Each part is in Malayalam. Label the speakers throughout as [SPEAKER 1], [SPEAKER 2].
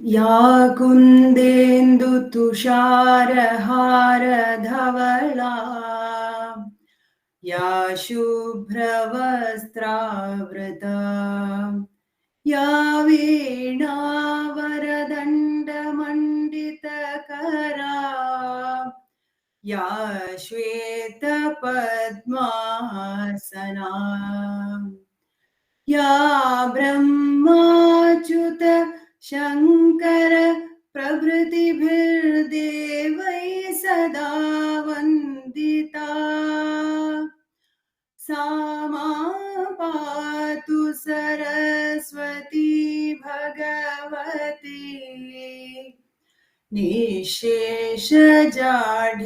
[SPEAKER 1] या कुन्देन्दुतुषारहारधवला या शुभ्रवस्त्रावृता। या वीणावरदण्डमण्डितकरा। या श्वेतपद्मासना। या ब्रह्माच्युत शङ्कर प्रभृतिभिर्देवै सदा वन्दिता। सा पातु सरस्वती भगवती। निशेष
[SPEAKER 2] जाढ़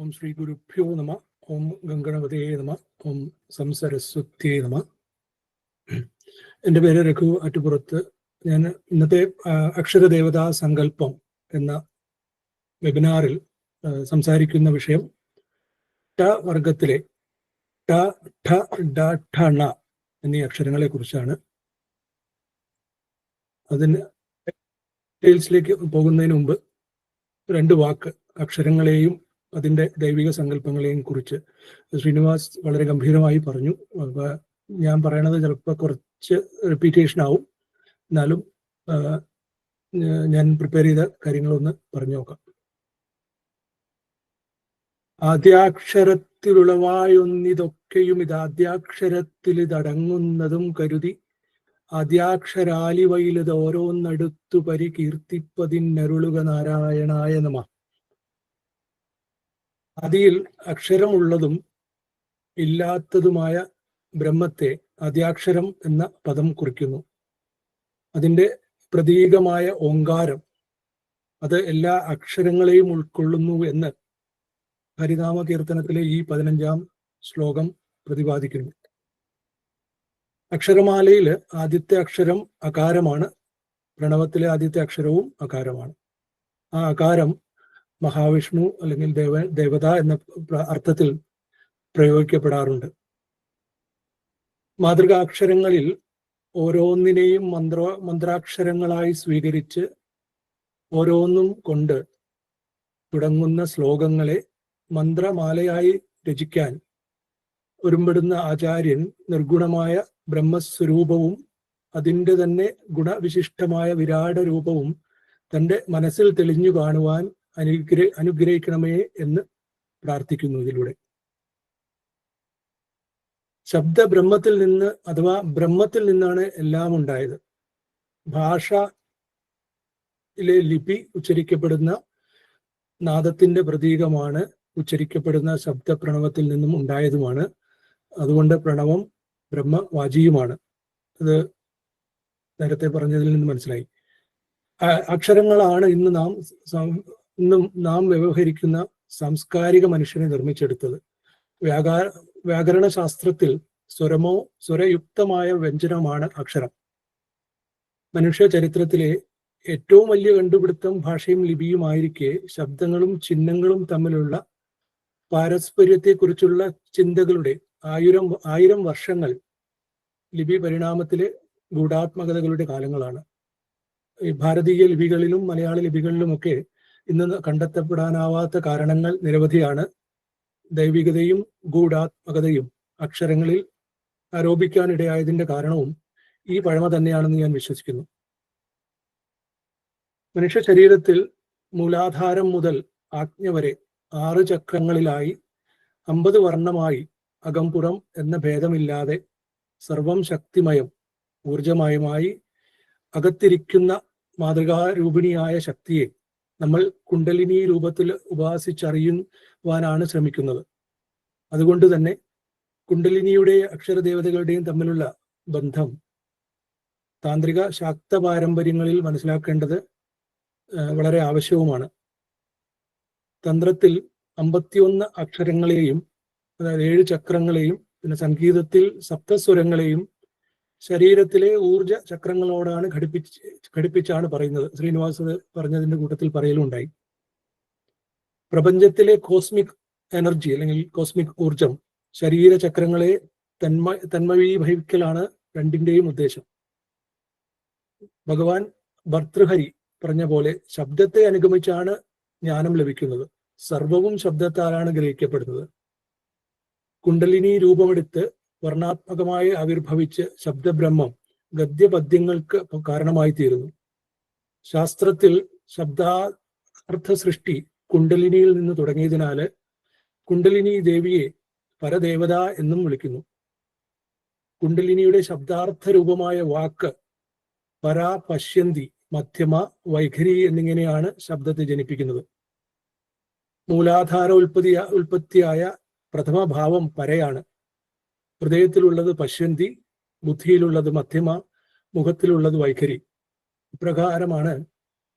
[SPEAKER 2] श्री गुरु श्रीगुरुभ्यो नमः। ഓം ഗംഗണപതിയെ നമ ഓം സംസരസ്വത്യേ നമ. എന്റെ പേര് രഘു അറ്റുപുറത്ത്. ഞാൻ ഇന്നത്തെ അക്ഷരദേവതാ സങ്കല്പം എന്ന വെബിനാറിൽ സംസാരിക്കുന്ന വിഷയം ട വർഗത്തിലെ ട ഠ ഡ ഠ ണ എന്നീ അക്ഷരങ്ങളെ കുറിച്ചാണ് അതിന് ഡീറ്റെയിൽസിലേക്ക് പോകുന്നതിന് മുമ്പ് രണ്ട് വാക്ക് അക്ഷരങ്ങളെയും അതിന്റെ ദൈവിക സങ്കല്പങ്ങളെയും കുറിച്ച് ശ്രീനിവാസ് വളരെ ഗംഭീരമായി പറഞ്ഞു. ഞാൻ പറയണത് ചിലപ്പോൾ കുറച്ച് റിപ്പീറ്റേഷൻ ആവും. എന്നാലും ഞാൻ പ്രിപ്പയർ ചെയ്ത കാര്യങ്ങളൊന്ന് പറഞ്ഞു നോക്കാം. ആദ്യാക്ഷരത്തിലുളവായൊന്നിതൊക്കെയും ഇത് ആദ്യാക്ഷരത്തിൽ ഇതടങ്ങുന്നതും കരുതി ആദ്യാക്ഷരാലിവയിലിത് ഓരോന്നടുത്തു പരികീർത്തിപ്പതിന്നരുളുക നാരായണായ നമ. ആദിയിൽ അക്ഷരമുള്ളതും ഇല്ലാത്തതുമായ ബ്രഹ്മത്തെ ആദ്യാക്ഷരം എന്ന പദം കുറിക്കുന്നു. അതിന്റെ പ്രതീകമായ ഓങ്കാരം അത് എല്ലാ അക്ഷരങ്ങളെയും ഉൾക്കൊള്ളുന്നു എന്ന് ഹരിനാമ കീർത്തനത്തിലെ ഈ പതിനഞ്ചാം ശ്ലോകം പ്രതിപാദിക്കുന്നു. അക്ഷരമാലയിൽ ആദ്യത്തെ അക്ഷരം അകാരമാണ്. പ്രണവത്തിലെ ആദ്യത്തെ അക്ഷരവും അകാരമാണ്. ആ അകാരം മഹാവിഷ്ണു അല്ലെങ്കിൽ ദേവ ദേവത എന്ന അർത്ഥത്തിൽ പ്രയോഗിക്കപ്പെടാറുണ്ട്. മാതൃകാക്ഷരങ്ങളിൽ ഓരോന്നിനെയും മന്ത്ര മന്ത്രാക്ഷരങ്ങളായി സ്വീകരിച്ച് ഓരോന്നും കൊണ്ട് തുടങ്ങുന്ന ശ്ലോകങ്ങളെ മന്ത്രമാലയായി രചിക്കാൻ ഒരുമ്പെടുന്ന ആചാര്യൻ നിർഗുണമായ ബ്രഹ്മസ്വരൂപവും അതിന്റെ തന്നെ ഗുണവിശിഷ്ടമായ വിരാട രൂപവും തന്റെ മനസ്സിൽ തെളിഞ്ഞു കാണുവാൻ അനുഗ്ര അനുഗ്രഹിക്കണമേ എന്ന് പ്രാർത്ഥിക്കുന്നു ഇതിലൂടെ. ശബ്ദ ബ്രഹ്മത്തിൽ നിന്ന് അഥവാ ബ്രഹ്മത്തിൽ നിന്നാണ് എല്ലാം ഉണ്ടായത്. ഭാഷയിലെ ലിപി ഉച്ചരിക്കപ്പെടുന്ന നാദത്തിന്റെ പ്രതീകമാണ് ഉച്ചരിക്കപ്പെടുന്ന ശബ്ദ പ്രണവത്തിൽ നിന്നും ഉണ്ടായതുമാണ്. അതുകൊണ്ട് പ്രണവം ബ്രഹ്മവാചിയുമാണ്. അത് നേരത്തെ പറഞ്ഞതിൽ നിന്ന് മനസ്സിലായി. അക്ഷരങ്ങളാണ് ഇന്ന് നാം ഇന്നും നാം വ്യവഹരിക്കുന്ന സാംസ്കാരിക മനുഷ്യനെ നിർമ്മിച്ചെടുത്തത്. വ്യാകാ വ്യാകരണ ശാസ്ത്രത്തിൽ സ്വരമോ സ്വരയുക്തമായ വ്യഞ്ജനമാണ് അക്ഷരം. മനുഷ്യ ചരിത്രത്തിലെ ഏറ്റവും വലിയ കണ്ടുപിടുത്തം ഭാഷയും ലിപിയുമായിരിക്കെ ശബ്ദങ്ങളും ചിഹ്നങ്ങളും തമ്മിലുള്ള പാരസ്പര്യത്തെക്കുറിച്ചുള്ള ചിന്തകളുടെ ആയിരം ആയിരം വർഷങ്ങൾ ലിപി പരിണാമത്തിലെ ഗൂഢാത്മകതകളുടെ കാലങ്ങളാണ്. ഈ ഭാരതീയ ലിപികളിലും മലയാള ലിപികളിലുമൊക്കെ ഇന്ന് കണ്ടെത്തപ്പെടാനാവാത്ത കാരണങ്ങൾ നിരവധിയാണ്. ദൈവികതയും ഗൂഢാത്മകതയും അക്ഷരങ്ങളിൽ ആരോപിക്കാനിടയായതിന്റെ കാരണവും ഈ പഴമ തന്നെയാണെന്ന് ഞാൻ വിശ്വസിക്കുന്നു. മനുഷ്യ ശരീരത്തിൽ മൂലാധാരം മുതൽ ആജ്ഞ വരെ ആറ് ചക്രങ്ങളിലായി അമ്പത് വർണമായി അകംപുറം എന്ന ഭേദമില്ലാതെ സർവം ശക്തിമയം ഊർജമയമായി അകത്തിരിക്കുന്ന മാതൃകാരൂപിണിയായ ശക്തിയെ നമ്മൾ കുണ്ടലിനി രൂപത്തിൽ ഉപാസിച്ചറിയുവാനാണ് ശ്രമിക്കുന്നത്. അതുകൊണ്ട് തന്നെ കുണ്ടലിനിയുടെ അക്ഷരദേവതകളുടെയും തമ്മിലുള്ള ബന്ധം താന്ത്രിക ശാക്ത പാരമ്പര്യങ്ങളിൽ മനസ്സിലാക്കേണ്ടത് വളരെ ആവശ്യവുമാണ്. തന്ത്രത്തിൽ അമ്പത്തിയൊന്ന് അക്ഷരങ്ങളെയും അതായത് ഏഴ് ചക്രങ്ങളെയും പിന്നെ സംഗീതത്തിൽ സപ്തസ്വരങ്ങളെയും ശരീരത്തിലെ ഊർജ ചക്രങ്ങളോടാണ് ഘടിപ്പിച്ച് ഘടിപ്പിച്ചാണ് പറയുന്നത്. ശ്രീനിവാസ് പറഞ്ഞതിന്റെ കൂട്ടത്തിൽ പറയലുണ്ടായി. പ്രപഞ്ചത്തിലെ കോസ്മിക് എനർജി അല്ലെങ്കിൽ കോസ്മിക് ഊർജം ശരീര ചക്രങ്ങളെ തന്മ തന്മവീഭവിക്കലാണ് രണ്ടിന്റെയും ഉദ്ദേശം. ഭഗവാൻ ഭർത്തൃഹരി പറഞ്ഞ പോലെ ശബ്ദത്തെ അനുഗമിച്ചാണ് ജ്ഞാനം ലഭിക്കുന്നത്. സർവവും ശബ്ദത്താലാണ് ഗ്രഹിക്കപ്പെടുന്നത്. കുണ്ടലിനി രൂപമെടുത്ത് വർണാത്മകമായി ആവിർഭവിച്ച് ശബ്ദബ്രഹ്മം ഗദ്യപദ്യങ്ങൾക്ക് കാരണമായി തീരുന്നു ശാസ്ത്രത്തിൽ ശബ്ദാർത്ഥ സൃഷ്ടി കുണ്ടലിനിയിൽ നിന്ന് തുടങ്ങിയതിനാല് കുണ്ടലിനി ദേവിയെ പരദേവത എന്നും വിളിക്കുന്നു. കുണ്ടലിനിയുടെ ശബ്ദാർത്ഥ രൂപമായ വാക്ക് പരാ പശ്യന്തി മധ്യമ വൈഖരി എന്നിങ്ങനെയാണ് ശബ്ദത്തെ ജനിപ്പിക്കുന്നത്. മൂലാധാര ഉൽപ്പത്തി ഉൽപ്പത്തിയായ പ്രഥമ ഭാവം പരയാണ്. ഹൃദയത്തിലുള്ളത് പശ്യന്തി ബുദ്ധിയിലുള്ളത് മധ്യമ മുഖത്തിലുള്ളത് വൈഖരി. ഇപ്രകാരമാണ്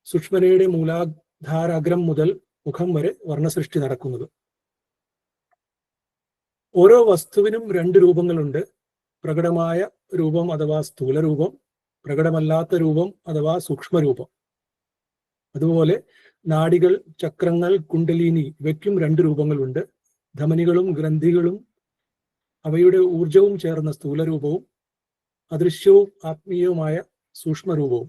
[SPEAKER 2] സുഷ്മനയുടെ മൂലാധാരാഗ്രം മുതൽ മുഖം വരെ വർണസൃഷ്ടി നടക്കുന്നത്. ഓരോ വസ്തുവിനും രണ്ട് രൂപങ്ങളുണ്ട്. പ്രകടമായ രൂപം അഥവാ സ്ഥൂല രൂപം പ്രകടമല്ലാത്ത രൂപം അഥവാ സൂക്ഷ്മരൂപം. അതുപോലെ നാടികൾ ചക്രങ്ങൾ കുണ്ടലിനി ഇവയ്ക്കും രണ്ട് രൂപങ്ങളുണ്ട്. ധമനികളും ഗ്രന്ഥികളും അവയുടെ ഊർജവും ചേർന്ന സ്ഥൂലരൂപവും അദൃശ്യവും ആത്മീയവുമായ സൂക്ഷ്മരൂപവും.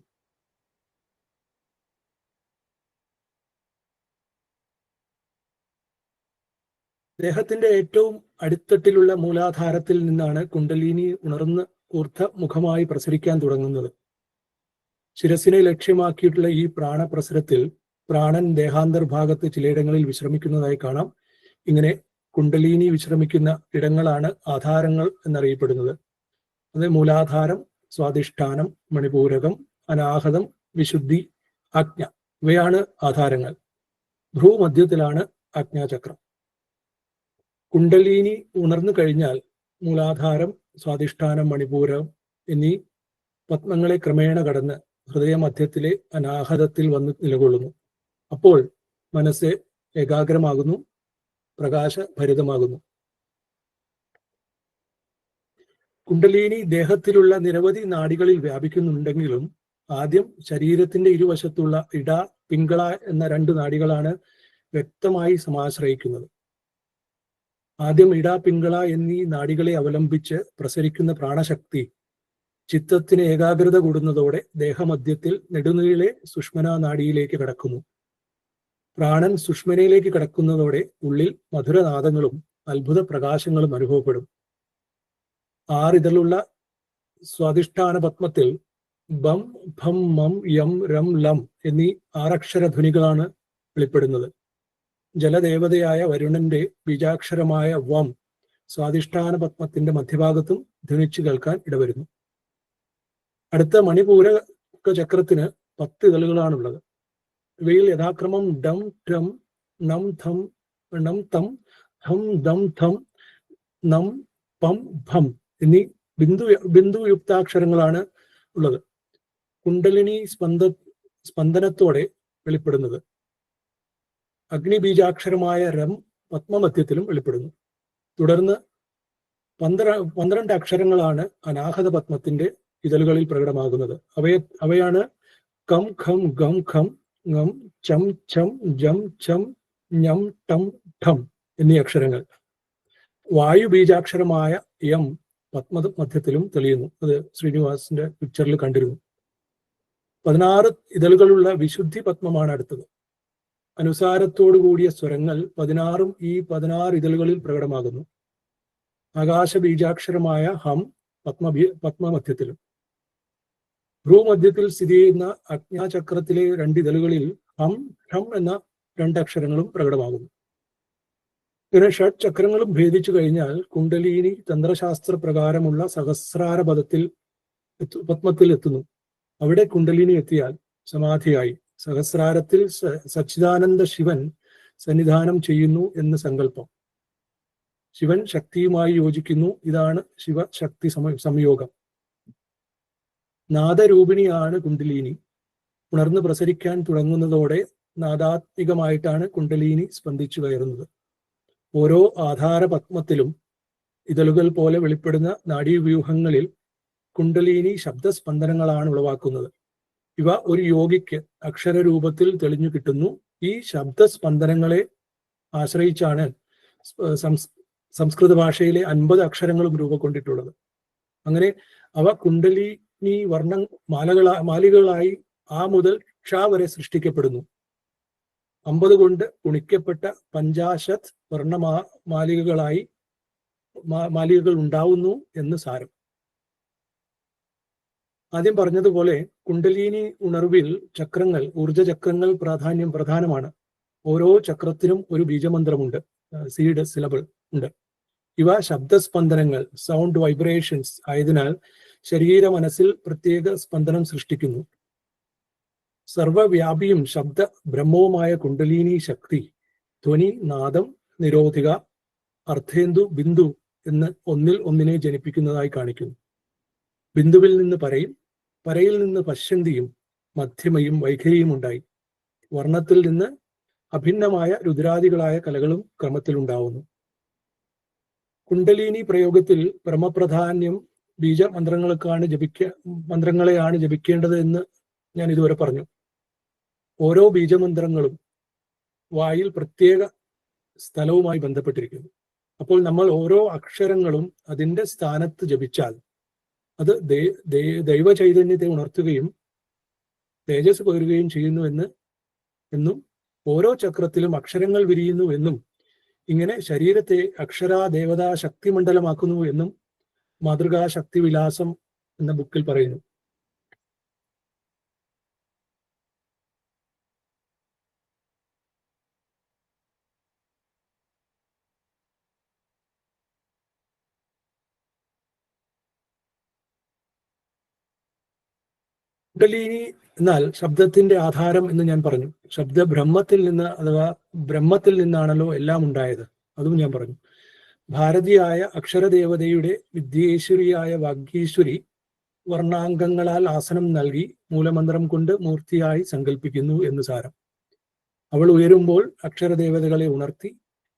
[SPEAKER 2] ദേഹത്തിന്റെ ഏറ്റവും അടിത്തട്ടിലുള്ള മൂലാധാരത്തിൽ നിന്നാണ് കുണ്ടലിനി ഉണർന്ന് ഊർദ്ധ മുഖമായി പ്രസരിക്കാൻ തുടങ്ങുന്നത്. ശിരസിനെ ലക്ഷ്യമാക്കിയിട്ടുള്ള ഈ പ്രാണപ്രസരത്തിൽ പ്രാണൻ ദേഹാന്തർഭാഗത്ത് ചിലയിടങ്ങളിൽ വിശ്രമിക്കുന്നതായി കാണാം. ഇങ്ങനെ കുണ്ടലിനി വിശ്രമിക്കുന്ന ഇടങ്ങളാണ് ആധാരങ്ങൾ എന്നറിയപ്പെടുന്നത്. അത് മൂലാധാരം സ്വാധിഷ്ഠാനം മണിപൂരകം അനാഹതം വിശുദ്ധി ആജ്ഞ. ഇവയാണ് ആധാരങ്ങൾ. ഭ്രൂമധ്യത്തിലാണ് ആജ്ഞാചക്രം. കുണ്ടലിനി ഉണർന്നു കഴിഞ്ഞാൽ മൂലാധാരം സ്വാധിഷ്ഠാനം മണിപൂരം എന്നീ പത്മങ്ങളെ ക്രമേണ കടന്ന് ഹൃദയമധ്യത്തിലെ അനാഹതത്തിൽ വന്ന് നിലകൊള്ളുന്നു. അപ്പോൾ മനസ്സ് ഏകാഗ്രമാകുന്നു പ്രകാശഭരിതമാകുന്നു. കുണ്ടലിനി ദേഹത്തിലുള്ള നിരവധി നാടികളിൽ വ്യാപിക്കുന്നുണ്ടെങ്കിലും ആദ്യം ശരീരത്തിന്റെ ഇരുവശത്തുള്ള ഇട പിങ്കള എന്ന രണ്ട് നാടികളാണ് വ്യക്തമായി സമാശ്രയിക്കുന്നത്. ആദ്യം ഇട പിങ്കള എന്നീ നാടികളെ അവലംബിച്ച് പ്രസരിക്കുന്ന പ്രാണശക്തി ചിത്തത്തിന് ഏകാഗ്രത കൂടുന്നതോടെ ദേഹമധ്യത്തിൽ നെടുനീളെ സുഷ്മനാ നാടിയിലേക്ക് കടക്കുന്നു. പ്രാണൻ സുഷ്മനയിലേക്ക് കടക്കുന്നതോടെ ഉള്ളിൽ മധുരനാദങ്ങളും അത്ഭുത പ്രകാശങ്ങളും അനുഭവപ്പെടും. ആറിതളുള്ള സ്വാധിഷ്ഠാന പത്മത്തിൽ ബം ഭം മം യം രം ലം എന്നീ ആറക്ഷര ധ്വനികളാണ് വെളിപ്പെടുന്നത്. ജലദേവതയായ വരുണന്റെ ബീജാക്ഷരമായ വം സ്വാധിഷ്ഠാന പത്മത്തിന്റെ മധ്യഭാഗത്തും ധ്വനിച്ചു കേൾക്കാൻ ഇടവരുന്നു. അടുത്ത മണിപൂരക ചക്രത്തിന് പത്ത് ഇതളുകളാണുള്ളത് ഇവയിൽ യഥാക്രമം ഡം ടം നം ധം ണം തം ഹം ദം ധം നം പം ഭം എന്നീ ബിന്ദു ബിന്ദുയുക്താക്ഷരങ്ങളാണ് ഉള്ളത്. കുണ്ടലിനി സ്പന്ദ സ്പന്ദനത്തോടെ വെളിപ്പെടുന്നത്. അഗ്നിബീജാക്ഷരമായ രം പത്മമധ്യത്തിലും വെളിപ്പെടുന്നു. തുടർന്ന് പന്ത്ര പന്ത്രണ്ട് അക്ഷരങ്ങളാണ് അനാഹത പത്മത്തിന്റെ ഇതളുകളിൽ പ്രകടമാകുന്നത്. അവയെ അവയാണ് കം ഖം ഗം ഖം ngം ചം ചം ജം ചം ഞം ടം ഠം എന്നീ അക്ഷരങ്ങൾ. വായു ബീജാക്ഷരമായ യം പത്മ മധ്യത്തിലും തെളിയുന്നു. അത് ശ്രീനിവാസിന്റെ പിക്ചറിൽ കണ്ടിരുന്നു. പതിനാറ് ഇതളുകളുള്ള വിശുദ്ധി പത്മമാണ് അടുത്തത്. അനുസാരത്തോടു കൂടിയ സ്വരങ്ങൾ പതിനാറും ഈ പതിനാറ് ഇതളുകളിൽ പ്രകടമാകുന്നു. ആകാശ ബീജാക്ഷരമായ ഹം പത്മ പത്മമധ്യത്തിലും. ഭ്രൂമധ്യത്തിൽ സ്ഥിതി ചെയ്യുന്ന അജ്ഞാചക്രത്തിലെ രണ്ട് ഹം ഹം എന്ന രണ്ടക്ഷരങ്ങളും പ്രകടമാകുന്നു. പിന്നെ ഷഡ് ചക്രങ്ങളും ഭേദിച്ചു കഴിഞ്ഞാൽ കുണ്ടലിനി തന്ത്രശാസ്ത്ര പ്രകാരമുള്ള സഹസ്രാര പദത്തിൽ പത്മത്തിൽ എത്തുന്നു. അവിടെ കുണ്ടലിനി എത്തിയാൽ സമാധിയായി. സഹസ്രാരത്തിൽ സച്ചിദാനന്ദ ശിവൻ സന്നിധാനം ചെയ്യുന്നു എന്ന് സങ്കല്പം. ശിവൻ ശക്തിയുമായി യോജിക്കുന്നു. ഇതാണ് ശിവശക്തി സംയോഗം. നാദരൂപിണിയാണ് കുണ്ടലിനി. ഉണർന്ന് പ്രസരിക്കാൻ തുടങ്ങുന്നതോടെ നാദാത്മികമായിട്ടാണ് കുണ്ടലിനി സ്പന്ദിച്ചു കയറുന്നത്. ഓരോ ആധാര പത്മത്തിലും ഇതളുകൾ പോലെ വെളിപ്പെടുന്ന നാഡീവ്യൂഹങ്ങളിൽ കുണ്ടലിനി ശബ്ദസ്പന്ദനങ്ങളാണ് ഉളവാക്കുന്നത്. ഇവ ഒരു യോഗിക്ക് അക്ഷരരൂപത്തിൽ തെളിഞ്ഞു കിട്ടുന്നു. ഈ ശബ്ദസ്പന്ദനങ്ങളെ ആശ്രയിച്ചാണ് സംസ്കൃത ഭാഷയിലെ അൻപത് അക്ഷരങ്ങളും രൂപക്കൊണ്ടിട്ടുള്ളത് അങ്ങനെ അവ കുണ്ടലിനി വർണ മാലകളാ മാലികളായി ആ മുതൽ ക്ഷ വരെ സൃഷ്ടിക്കപ്പെടുന്നു. അമ്പത് കൊണ്ട് ഗുണിക്കപ്പെട്ട പഞ്ചാശത് വർണമാ മാലികകളായി മാലികകൾ ഉണ്ടാവുന്നു എന്ന് സാരം. ആദ്യം പറഞ്ഞതുപോലെ കുണ്ടലിനി ഉണർവിൽ ചക്രങ്ങൾ ഊർജ ചക്രങ്ങൾ പ്രാധാന്യം പ്രധാനമാണ്. ഓരോ ചക്രത്തിനും ഒരു ബീജമന്ത്രമുണ്ട് സീഡ് സിലബിൾ ഉണ്ട്. ഇവ ശബ്ദസ്പന്ദനങ്ങൾ സൗണ്ട് വൈബ്രേഷൻസ് ആയതിനാൽ ശരീര മനസ്സിൽ പ്രത്യേക സ്പന്ദനം സൃഷ്ടിക്കുന്നു. സർവവ്യാപിയും ശബ്ദ ബ്രഹ്മവുമായ കുണ്ടലിനി ശക്തി ധ്വനി നാദം നിരോധിക അർത്ഥേന്ദു ബിന്ദു എന്ന് ഒന്നിൽ ഒന്നിനെ ജനിപ്പിക്കുന്നതായി കാണിക്കുന്നു. ബിന്ദുവിൽ നിന്ന് പരയും പരയിൽ നിന്ന് പശ്യന്തിയും മധ്യമയും വൈഖരിയും ഉണ്ടായി. വർണത്തിൽ നിന്ന് അഭിന്നമായ രുദ്രാദികളായ കലകളും ക്രമത്തിലുണ്ടാവുന്നു. കുണ്ടലിനി പ്രയോഗത്തിൽ പരമപ്രധാന്യം ബീജമന്ത്രങ്ങൾക്കാണ് ജപിക്ക മന്ത്രങ്ങളെയാണ് ജപിക്കേണ്ടത് എന്ന് ഞാൻ ഇതുവരെ പറഞ്ഞു. ഓരോ ബീജമന്ത്രങ്ങളും വായിൽ പ്രത്യേക സ്ഥലവുമായി ബന്ധപ്പെട്ടിരിക്കുന്നു. അപ്പോൾ നമ്മൾ ഓരോ അക്ഷരങ്ങളും അതിന്റെ സ്ഥാനത്ത് ജപിച്ചാൽ അത് ദൈവ ചൈതന്യത്തെ ഉണർത്തുകയും തേജസ് പകരുകയും ചെയ്യുന്നു എന്ന് എന്നും ഓരോ ചക്രത്തിലും അക്ഷരങ്ങൾ വിരിയുന്നു എന്നും ഇങ്ങനെ ശരീരത്തെ അക്ഷരാ ദേവതാ ശക്തിമണ്ഡലമാക്കുന്നു എന്നും മാതൃകാ ശക്തി വിലാസം എന്ന ബുക്കിൽ പറയുന്നു. കുണ്ടലിനി എന്നാൽ ശബ്ദത്തിന്റെ ആധാരം എന്ന് ഞാൻ പറഞ്ഞു. ശബ്ദ ബ്രഹ്മത്തിൽ നിന്ന് അഥവാ ബ്രഹ്മത്തിൽ നിന്നാണല്ലോ എല്ലാം ഉണ്ടായത്. അതും ഞാൻ പറഞ്ഞു. ഭാരതിയായ അക്ഷരദേവതയുടെ വിദ്യേശ്വരിയായ വാഗ്യേശ്വരി വർണാംഗങ്ങളാൽ ആസനം നൽകി മൂലമന്ത്രം കൊണ്ട് മൂർത്തിയായി സങ്കല്പിക്കുന്നു എന്ന് സാരം. അവൾ ഉയരുമ്പോൾ അക്ഷരദേവതകളെ ഉണർത്തി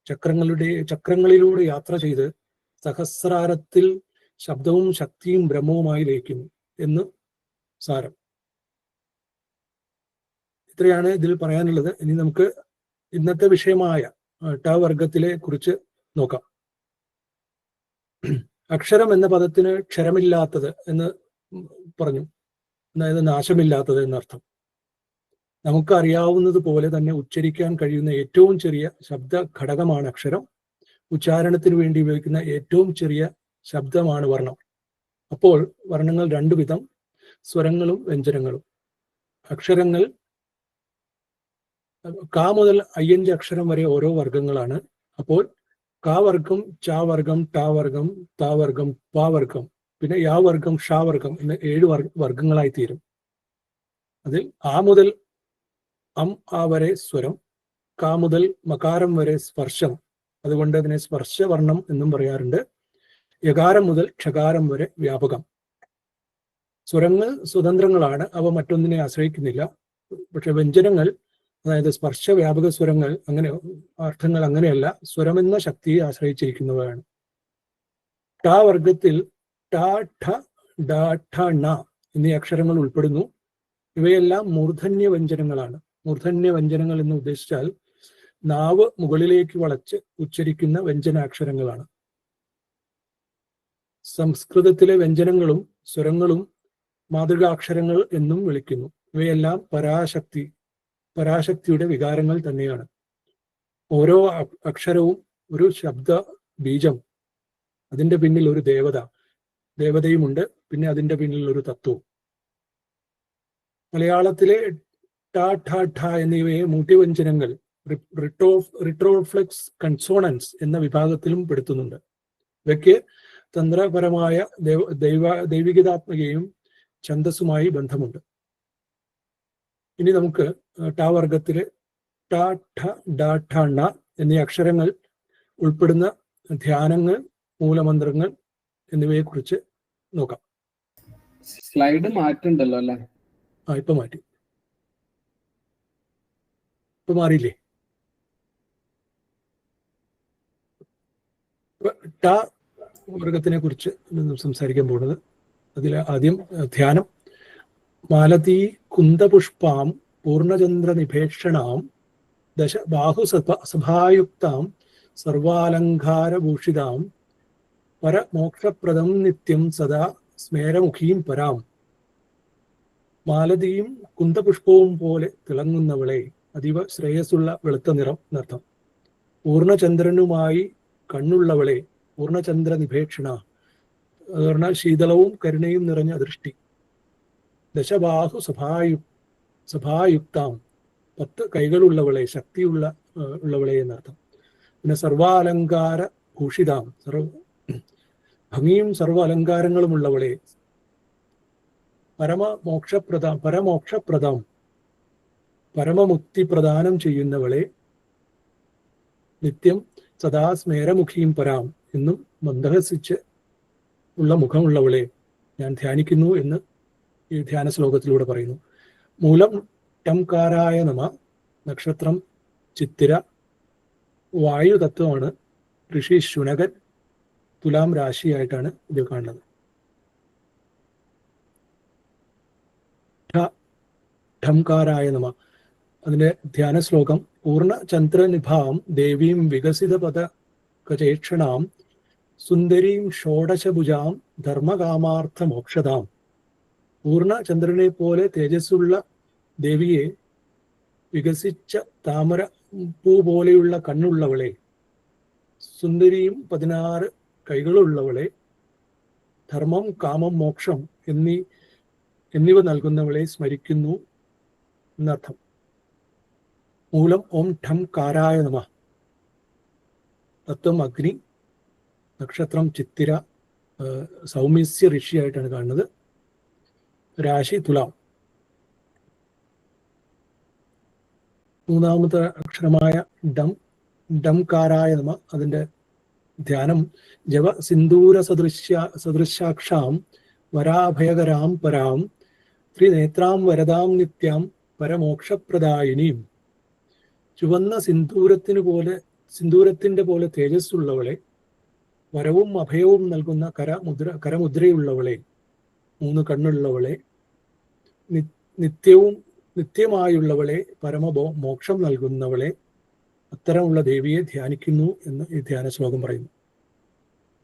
[SPEAKER 2] ചക്രങ്ങളുടെ ചക്രങ്ങളിലൂടെ യാത്ര ചെയ്ത് സഹസ്രാരത്തിൽ ശബ്ദവും ശക്തിയും ബ്രഹ്മവുമായി ലയിക്കുന്നു എന്ന് സാരം. ഇത്രയാണ് ഇതിൽ പറയാനുള്ളത്. ഇനി നമുക്ക് ഇന്നത്തെ വിഷയമായ ട വർഗത്തിലെ കുറിച്ച് നോക്കാം. അക്ഷരം എന്ന പദത്തിന് ക്ഷരമില്ലാത്തത് എന്ന് പറഞ്ഞു. അതായത് നാശമില്ലാത്തത് എന്നർത്ഥം. നമുക്കറിയാവുന്നത് പോലെ തന്നെ ഉച്ചരിക്കാൻ കഴിയുന്ന ഏറ്റവും ചെറിയ ശബ്ദ ഘടകമാണ് അക്ഷരം. ഉച്ചാരണത്തിന് വേണ്ടി ഉപയോഗിക്കുന്ന ഏറ്റവും ചെറിയ ശബ്ദമാണ് വർണം. അപ്പോൾ വർണങ്ങൾ രണ്ടു വിധം സ്വരങ്ങളും വ്യഞ്ജനങ്ങളും. അക്ഷരങ്ങൾ കാ മുതൽ അയ്യഞ്ച് അക്ഷരം വരെ ഓരോ വർഗങ്ങളാണ് അപ്പോൾ കാ വർഗം ടാവർഗം താവർഗം പാവർഗം പിന്നെ യാവർഗം ഷാവർഗം എന്ന ഏഴ് വർഗ വർഗങ്ങളായി തീരും. അതിൽ ആ മുതൽ അം ആ വരെ സ്വരം കാ മുതൽ മകാരം വരെ സ്പർശം അതുകൊണ്ട് അതിനെ സ്പർശവർണം എന്നും പറയാറുണ്ട്. യകാരം മുതൽ ക്ഷകാരം വരെ വ്യാപകം. സ്വരങ്ങൾ സ്വതന്ത്രങ്ങളാണ് അവ മറ്റൊന്നിനെ ആശ്രയിക്കുന്നില്ല. പക്ഷെ വ്യഞ്ജനങ്ങൾ അതായത് സ്പർശ വ്യാപക സ്വരങ്ങൾ അങ്ങനെ അർത്ഥങ്ങൾ അങ്ങനെയല്ല സ്വരമെന്ന ശക്തിയെ ആശ്രയിച്ചിരിക്കുന്നവയാണ് ട വർഗത്തിൽ ട ഠ ഡ എന്നീ അക്ഷരങ്ങൾ ഉൾപ്പെടുന്നു. ഇവയെല്ലാം മൂർധന്യ വ്യഞ്ജനങ്ങളാണ് മൂർധന്യ വ്യഞ്ജനങ്ങൾ എന്ന് ഉദ്ദേശിച്ചാൽ നാവ് മുകളിലേക്ക് വളച്ച് ഉച്ചരിക്കുന്ന വ്യഞ്ജനാക്ഷരങ്ങളാണ്. സംസ്കൃതത്തിലെ വ്യഞ്ജനങ്ങളും സ്വരങ്ങളും മാതൃകാക്ഷരങ്ങൾ എന്നും വിളിക്കുന്നു. ഇവയെല്ലാം പരാശക്തി പരാശക്തിയുടെ വികാരങ്ങൾ തന്നെയാണ്. ഓരോ അക്ഷരവും ഒരു ശബ്ദ ബീജം. അതിന്റെ പിന്നിൽ ഒരു ദേവത. ദേവതയുമുണ്ട്. പിന്നെ അതിന്റെ പിന്നിൽ ഒരു തത്വവും. മലയാളത്തിലെ ടാ ഠ ഠ എന്നിവയെ മൂട്ടിവ്യഞ്ജനങ്ങൾ റിട്രോ റിട്രോഫ്ലെക്സ് കൺസോണൻസ് എന്ന വിഭാഗത്തിലും പെടുത്തുന്നുണ്ട്. ഇവയ്ക്ക് തന്ത്രപരമായ ദൈവ ദൈവികതാത്മകയും ഛന്ദസ്സുമായി ബന്ധമുണ്ട്. ഇനി നമുക്ക് ട വർഗത്തിലെ ട ഠ ഡ ഠ ണ എന്നീ അക്ഷരങ്ങൾ ഉൾപ്പെടുന്ന ധ്യാനങ്ങൾ മൂലമന്ത്രങ്ങൾ എന്നിവയെ കുറിച്ച് നോക്കാം.
[SPEAKER 3] സ്ലൈഡ് മാറ്റുണ്ടല്ലോ അല്ലെ?
[SPEAKER 2] ആ ഇപ്പൊ മാറ്റി. ഇപ്പൊ മാറിയില്ലേ? ടാ ട വർഗത്തിനെ കുറിച്ച് സംസാരിക്കാൻ പോകുന്നത്. അതിൽ ആദ്യം ധ്യാനം. മാലതീ കുന്തപുഷ്പാം പൂർണചന്ദ്ര നിഭേക്ഷണാം ദശ ബാഹുസഭ സഭായുക്താം സർവാലങ്കാരഭൂഷിതാം പരമോക്ഷപ്രദം നിത്യം സദാ സ്മേരമുഖീം പരാം. മാലതിയും കുന്തപുഷ്പവും പോലെ തിളങ്ങുന്നവളെ അതീവ ശ്രേയസ്സുള്ള വെളുത്ത നിറം നർത്ഥം പൂർണചന്ദ്രനുമായി കണ്ണുള്ളവളെ പൂർണചന്ദ്ര നിഭേക്ഷണ അത് ശീതളവും കരുണയും നിറഞ്ഞ ദൃഷ്ടി ദശബാഹു സഭായു സഭായുക്താം പത്ത് കൈകളുള്ളവളെ ശക്തിയുള്ള ഉള്ളവളെ എന്നർത്ഥം. പിന്നെ സർവാലങ്കാര ഭൂഷിതാം സർവ ഭംഗിയും സർവ അലങ്കാരങ്ങളും ഉള്ളവളെ പരമമോക്ഷപ്രദാം പരമോക്ഷപ്രദാം. പരമമുക്തി പ്രദാനം ചെയ്യുന്നവളെ നിത്യം സദാ സ്മേരമുഖിയും പരാം എന്നും മന്ദഹസിച്ച് ഉള്ള മുഖമുള്ളവളെ ഞാൻ ധ്യാനിക്കുന്നു എന്ന് ഈ ധ്യാന ശ്ലോകത്തിലൂടെ പറയുന്നു. മൂലം ടംകാരായ നമ നക്ഷത്രം ചിത്തിര വായു തത്വമാണ് ഋഷി ശുനകൻ തുലാം രാശിയായിട്ടാണ് ഇത് കാണുന്നത്. ഠംകാരായ നമ. അതിന്റെ ധ്യാന ശ്ലോകം പൂർണ ചന്ദ്രനിഭാം ദേവീം വികസിത പദ കചേക്ഷണാം സുന്ദരീം ഷോഡശഭുജാം ധർമ്മകാമാർത്ഥ മോക്ഷതാം പൂർണ ചന്ദ്രനെ പോലെ തേജസ്സുള്ള ദേവിയെ വികസിച്ച താമര പൂ പോലെയുള്ള കണ്ണുള്ളവളെ സുന്ദരിയും പതിനാറ് കൈകളുള്ളവളെ ധർമ്മം കാമം മോക്ഷം എന്നീ എന്നിവ നൽകുന്നവളെ സ്മരിക്കുന്നു എന്നർത്ഥം. മൂലം ഓം ഠം കാരായ നമ. തത്വം അഗ്നി നക്ഷത്രം ചിത്തിര സൗമിസ്യ ഋഷിയായിട്ടാണ് കാണുന്നത്. രാശി തുലാം. മൂന്നാമത്തെ അക്ഷരമായ ഡം ഡംകാരായ നമ അതിന്റെ ധ്യാനം. ജവ സിന്ദൂര സദൃശ്യ സദൃശാക്ഷാം വരാഭയകരാം പരാം ത്രിനേത്രാം വരദാം നിത്യാം പരമോക്ഷപ്രദായിനിയും ചുവന്ന സിന്ദൂരത്തിനു പോലെ സിന്ദൂരത്തിന്റെ പോലെ തേജസ്സുള്ളവളെ വരവും അഭയവും നൽകുന്ന കരമുദ്ര കരമുദ്രയുള്ളവളെ മൂന്ന് കണ്ണുള്ളവളെ നിത്യവും നിത്യമായുള്ളവളെ പരമബോ മോക്ഷം നൽകുന്നവളെ അത്തരമുള്ള ദേവിയെ ധ്യാനിക്കുന്നു എന്ന് ഈ ധ്യാന ശ്ലോകം പറയുന്നു.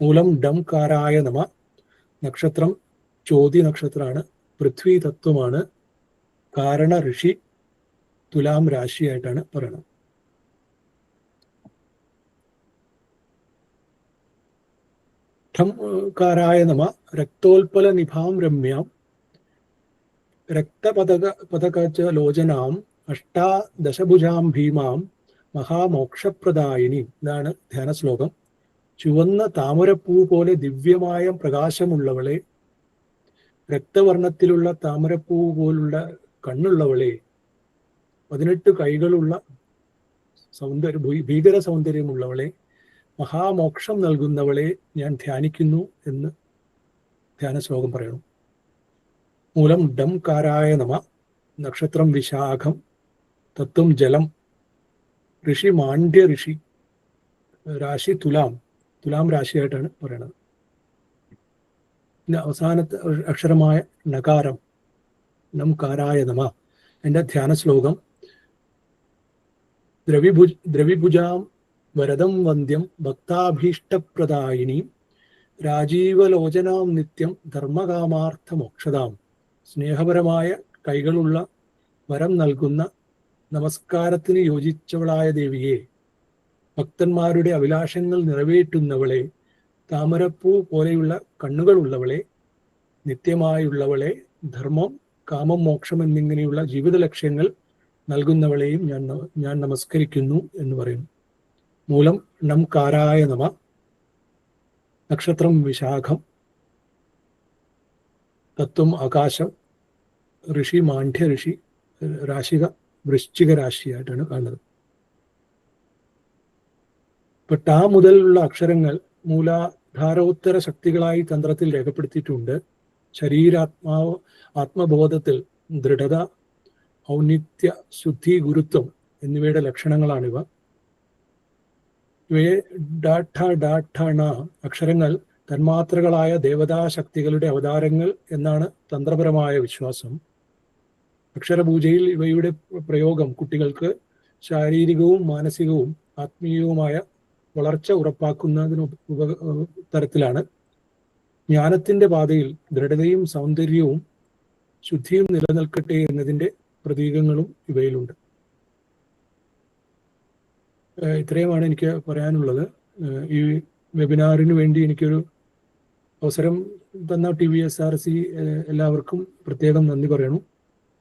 [SPEAKER 2] മൂലം ഡം കാരായ നമ നക്ഷത്രം ചോതി നക്ഷത്രമാണ് പൃഥ്വി തത്വമാണ് കാരണ ഋഷി തുലാം രാശിയായിട്ടാണ് പറയുന്നത് ഠം കാരായ നമ രക്തോൽപല നിഭാം രമ്യാം രക്തപതക പതകച്ച ലോചനാം അഷ്ടാദശഭുജാം ഭീമാം മഹാമോക്ഷപ്രദായിനി. ഇതാണ് ധ്യാന ശ്ലോകം ചുവന്ന താമരപ്പൂ പോലെ ദിവ്യമായ പ്രകാശമുള്ളവളെ രക്തവർണത്തിലുള്ള താമരപ്പൂ പോലുള്ള കണ്ണുള്ളവളെ പതിനെട്ട് കൈകളുള്ള സൗന്ദര്യ ഭീകര സൗന്ദര്യമുള്ളവളെ മഹാമോക്ഷം നൽകുന്നവളെ ഞാൻ ധ്യാനിക്കുന്നു എന്ന് ധ്യാന ശ്ലോകം പറയണം. മൂലം ഡം കാരായ നമ നക്ഷത്രം വിശാഖം തത്വം ജലം ഋഷി മാണ്ഡ്യ ഋഷി രാശി തുലാം തുലാം രാശിയായിട്ടാണ് പറയണത്. പിന്നെ അവസാനത്തെ അക്ഷരമായ നകാരം നം കാരായ നമ എന്റെ ധ്യാന ശ്ലോകം ദ്രവിഭുജ് ദ്രവിഭുജാം വരദം വന്ദ്യം ഭക്താഭീഷ്ടപ്രദായിനി രാജീവലോചനാം നിത്യം ധർമ്മകാമാർത്ഥ മോക്ഷതാം സ്നേഹപരമായ കൈകളുള്ള വരം നൽകുന്ന നമസ്കാരത്തിന് യോജിച്ചവളായ ദേവിയെ ഭക്തന്മാരുടെ അഭിലാഷങ്ങൾ നിറവേറ്റുന്നവളെ താമരപ്പൂ പോലെയുള്ള കണ്ണുകളുള്ളവളെ നിത്യമായുള്ളവളെ ധർമ്മം കാമം മോക്ഷം എന്നിങ്ങനെയുള്ള ജീവിത ലക്ഷ്യങ്ങൾ നൽകുന്നവളെയും ഞാൻ ഞാൻ നമസ്കരിക്കുന്നു എന്ന് പറയുന്നു. മൂലം നം കാരായ നമ നക്ഷത്രം വിശാഖം തത്വം ആകാശം ഋഷി മാണ്ഡ്യ ഋഷി രാശിക വൃശ്ചിക രാശിയായിട്ടാണ് കാണുന്നത്. ഇപ്പൊ ടാ മുതലുള്ള അക്ഷരങ്ങൾ മൂലാധാരോത്തര ശക്തികളായി തന്ത്രത്തിൽ രേഖപ്പെടുത്തിയിട്ടുണ്ട്. ശരീരാത്മാവ് ആത്മബോധത്തിൽ ദൃഢത ഔന്നിത്യ ശുദ്ധി ഗുരുത്വം എന്നിവയുടെ ലക്ഷണങ്ങളാണിവ. ഇവയെ ഡാഠ ഡാഠണ അക്ഷരങ്ങൾ തന്മാത്രകളായ ദേവതാശക്തികളുടെ അവതാരങ്ങൾ എന്നാണ് തന്ത്രപരമായ വിശ്വാസം. അക്ഷരപൂജയിൽ ഇവയുടെ പ്രയോഗം കുട്ടികൾക്ക് ശാരീരികവും മാനസികവും ആത്മീയവുമായ വളർച്ച ഉറപ്പാക്കുന്നതിന് ഉപ തരത്തിലാണ്. ജ്ഞാനത്തിന്റെ പാതയിൽ ദൃഢതയും സൗന്ദര്യവും ശുദ്ധിയും നിലനിൽക്കട്ടെ എന്നതിന്റെ പ്രതീകങ്ങളും ഇവയിലുണ്ട്. ഇത്രയുമാണ് എനിക്ക് പറയാനുള്ളത്. ഈ വെബിനാറിന് വേണ്ടി എനിക്കൊരു അവസരം തന്ന T V S R C എല്ലാവർക്കും പ്രത്യേകം നന്ദി പറയണം.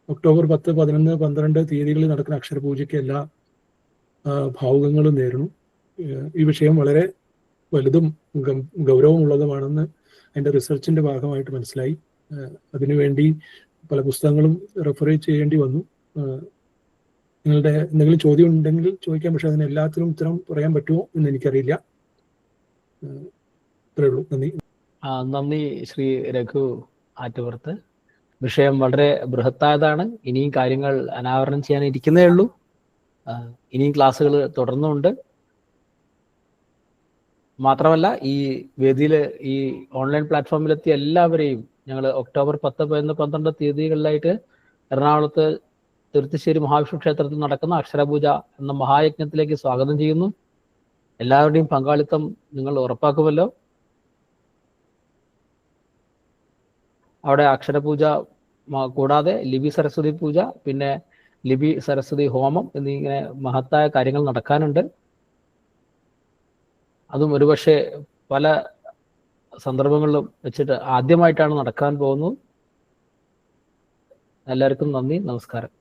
[SPEAKER 2] ഒക്ടോബർ പത്ത് പതിനൊന്ന് പന്ത്രണ്ട് തീയതികളിൽ നടക്കുന്ന അക്ഷരപൂജയ്ക്ക് എല്ലാ ഭാവുകങ്ങളും നേരുന്നു. ഈ വിഷയം വളരെ വലുതും ഗൗരവമുള്ളതുമാണെന്ന് അതിന്റെ റിസർച്ചിന്റെ ഭാഗമായിട്ട് മനസ്സിലായി. അതിനുവേണ്ടി പല പുസ്തകങ്ങളും റെഫർ ചെയ്യേണ്ടി വന്നു. നിങ്ങളുടെ എന്തെങ്കിലും ചോദ്യം ഉണ്ടെങ്കിൽ ചോദിക്കാം. പക്ഷെ അതിന് എല്ലാത്തിനും ഉത്തരം പറയാൻ പറ്റുമോ എന്ന് എനിക്കറിയില്ല. ഇത്രയേ ഉള്ളൂ. നന്ദി.
[SPEAKER 4] നന്ദി ശ്രീ രഘു ആറ്റുപുറത്ത്. വിഷയം വളരെ ബൃഹത്തായതാണ്. ഇനിയും കാര്യങ്ങൾ അനാവരണം ചെയ്യാൻ ഇരിക്കുന്നേ ഉള്ളൂ ഇനിയും ക്ലാസ്സുകൾ തുടർന്നുണ്ട്. മാത്രമല്ല ഈ വേദിയിൽ ഈ ഓൺലൈൻ പ്ലാറ്റ്ഫോമിലെത്തിയ എല്ലാവരെയും ഞങ്ങൾ ഒക്ടോബർ പത്ത് പതിനൊന്ന് പന്ത്രണ്ട് തീയതികളിലായിട്ട് എറണാകുളത്ത് തീർത്ഥശ്ശേരി മഹാവിഷ്ണു ക്ഷേത്രത്തിൽ നടക്കുന്ന അക്ഷരപൂജ എന്ന മഹായജ്ഞത്തിലേക്ക് സ്വാഗതം ചെയ്യുന്നു. എല്ലാവരുടെയും പങ്കാളിത്തം നിങ്ങൾ ഉറപ്പാക്കുമല്ലോ. അവിടെ അക്ഷരപൂജ കൂടാതെ ലിപി സരസ്വതി പൂജ പിന്നെ ലിപി സരസ്വതി ഹോമം എന്നിങ്ങനെ മഹത്തായ കാര്യങ്ങൾ നടക്കാനുണ്ട്. അതും ഒരുപക്ഷെ പല സന്ദർഭങ്ങളിലും വെച്ചിട്ട് ആദ്യമായിട്ടാണ് നടക്കാൻ പോകുന്നത്. എല്ലാവർക്കും നന്ദി നമസ്കാരം.